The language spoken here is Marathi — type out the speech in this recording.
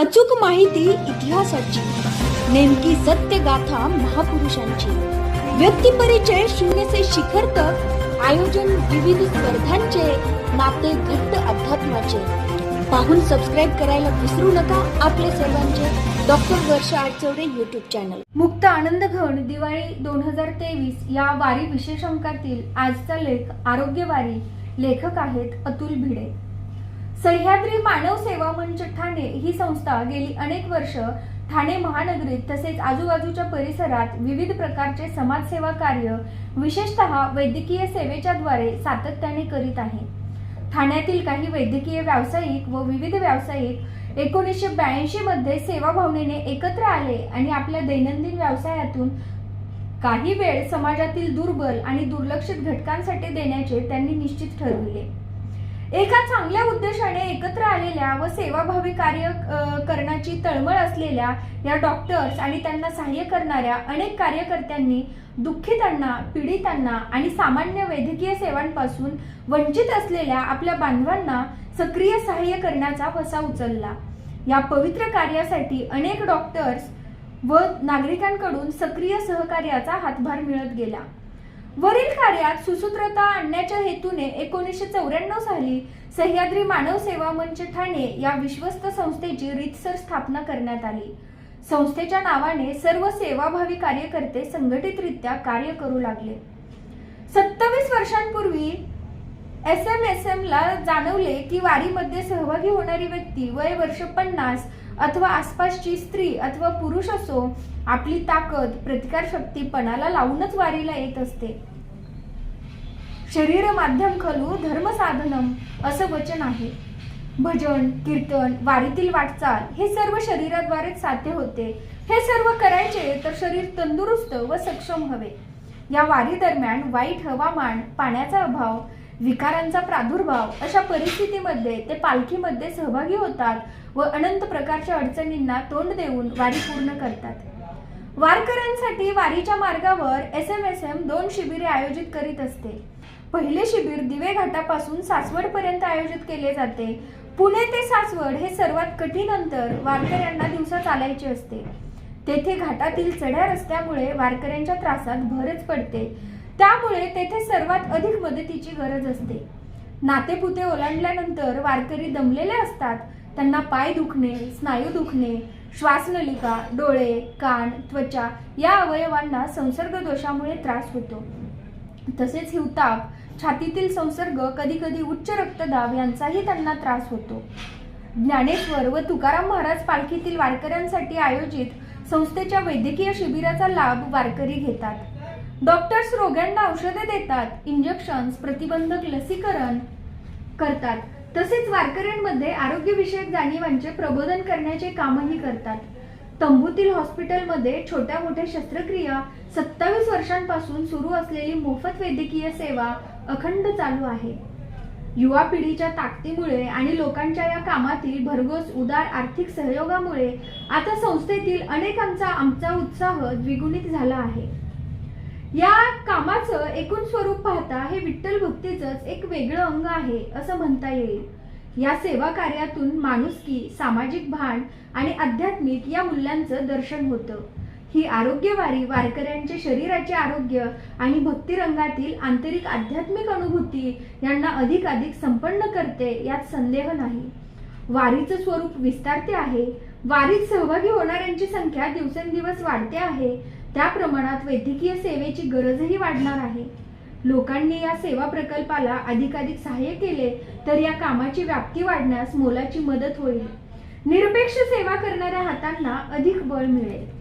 अचूक माहिती इतिहासाची. नेमकी सत्य गाथा महापुरुषांची. व्यक्तिपरिचय शून्य से शिखर तक आयोजन विविध स्पर्धांचे नाते घट्ट अध्यात्माचे. पाहून सबस्क्राईब करायला विसरू नका आपले सर्वांचे. Doctor Varsha Athchaure YouTube channel मुक्त आनंद घन दिवाळी दोन हजार तेवीस या वारी विशेष अंकातील आजचा लेख आरोग्य वारी लेखक आहेत अतुल भिडे. सह्याद्री मानव सेवा मंच ठाणे ही संस्था गेली अनेक वर्ष ठाणे महानगरीत तसेच आजूबाजूच्या परिसरात विविध प्रकारचे समाजसेवा कार्य विशेषतः वैद्यकीय सेवेच्या द्वारे सातत्याने करीत आहे. ठाण्यातील काही वैद्यकीय व्यावसायिक व विविध व्यावसायिक एकोणीसशे ब्याऐंशी मध्ये सेवा भावनेने एकत्र आले आणि आपल्या दैनंदिन व्यवसायातून काही वेळ समाजातील दुर्बल आणि दुर्लक्षित घटकांसाठी देण्याचे त्यांनी निश्चित ठरविले. एका चांगल्या उद्देशाने एकत्र आलेल्या व सेवाभावी कार्य करण्याची तळमळ असलेल्या या डॉक्टर्स आणि त्यांना सहाय्य करणाऱ्या अनेक कार्यकर्त्यांनी दुःखितांना पीडितांना आणि सामान्य वैद्यकीय सेवांपासून वंचित असलेल्या आपल्या बांधवांना सक्रिय सहाय्य करण्याचा वसा उचलला. या पवित्र कार्यासाठी अनेक डॉक्टर्स व नागरिकांकडून सक्रिय सहकार्याचा हातभार मिळत गेला. वरील कार्यात सुसूत्रता आणण्याच्या हेतूने एकोणीसशे चौऱ्याण्णव साली सह्याद्री मानव सेवा मंच ठाणे या विश्वस्त संस्थेची रीतसर स्थापना करण्यात आली. संस्थेच्या नावाने सर्व सेवाभावी कार्यकर्ते संघटितरित्या कार्य करू लागले. सत्तावीस वर्षांपूर्वी एस एम एस एम ला जाणवले की वारीमध्ये सहभागी होणारी व्यक्ती वय वर्ष पन्नास अथवा आसपासची स्त्री अथवा पुरुष असो आपली ताकद प्रतिकारशक्ती पणाला लावूनच वारीला येत असते. शरीर माध्यम खलू धर्म साधनम असं वचन आहे. भजन कीर्तन वारीतील वाटचाल हे सर्व शरीराद्वारेच साध्य होते. हे सर्व करायचे तर शरीर तंदुरुस्त व सक्षम हवे. या वारी दरम्यान वाईट हवामान पाण्याचा अभाव विकारांचा प्रादुर्भाव अशा परिस्थितीमध्ये ते पालखीमध्ये सहभागी होतात व अनंत प्रकारच्या अडचणींना तोंड देऊन वारी पूर्ण करतात. वारकऱ्यांसाठी वारीच्या मार्गावर एस एम एस एम दोन शिबिरे आयोजित करीत असते. पहिले शिबिर दिवे घाटापासून सासवड पर्यंत आयोजित केले जाते. पुणे ते सासवड हे सर्वात कठीण अंतर वारकऱ्यांना दिवसा चालायचे असते. तेथे घाटातील चढ्या रस्त्यामुळे वारकऱ्यांच्या त्रासात भरच पडते. त्यामुळे तेथे सर्वात अधिक मदतीची गरज असते. नातेपुते ओलांडल्यानंतर वारकरी दमलेले असतात. त्यांना पाय दुखणे स्नायू दुखणे श्वासनलिका डोळे कान त्वचा या अवयवांना संसर्ग दोषामुळे त्रास होतो. तसेच हिवताप छातीतील संसर्ग कधी कधी उच्च रक्तदाब यांचाही त्यांना त्रास होतो. ज्ञानेश्वर व तुकाराम महाराज पालखीतील वारकऱ्यांसाठी आयोजित संस्थेच्या वैद्यकीय शिबिराचा लाभ वारकरी घेतात. डॉक्टर्स रोग्यांना औषधे देतात इंजेक्शन्स प्रतिबंधक लसीकरण करतात. तसेच वारकऱ्यांमध्ये आरोग्यविषयक जाणीवांचे प्रबोधन करण्याचे कामही करतात. तंबूतील हॉस्पिटलमध्ये छोट्या मोठ्या शस्त्रक्रिया सत्तावीस वर्षांपासून सुरू असलेली मोफत वैद्यकीय सेवा अखंड चालू आहे. युवा पिढीच्या ताकदीमुळे आणि लोकांच्या या कामातील भरघोस उदार आर्थिक सहयोगामुळे आता संस्थेतील अनेकांचा आमचा उत्साह द्विगुणित झाला आहे. या कामाचं एकूण स्वरूप पाहता हे विठ्ठल भक्तीचंच एक वेगळं अंग आहे असं म्हणता येईल. या सेवा कार्यातून माणुसकी सामाजिक भान आणि आध्यात्मिक या मूल्यांचं दर्शन होतं. ही आरोग्यवारी वारकऱ्यांचे शरीराचे आरोग्य आणि भक्तिरंगातील आंतरिक आध्यात्मिक अनुभूती यांना अधिकाधिक संपन्न करते यात संदेह नाही. वारीचं स्वरूप विस्तारते आहे. वारीत सहभागी होणाऱ्यांची संख्या दिवसेंदिवस वाढते आहे. त्या प्रमाणात वैद्यकीय सेवेची गरजही वाढणार आहे. लोकांनी या सेवा प्रकल्पाला अधिकाधिक सहाय्य केले तर या कामाची व्याप्ती वाढण्यास मोलाची मदत होईल. निरपेक्ष सेवा करणाऱ्या हातांना अधिक बळ मिळेल.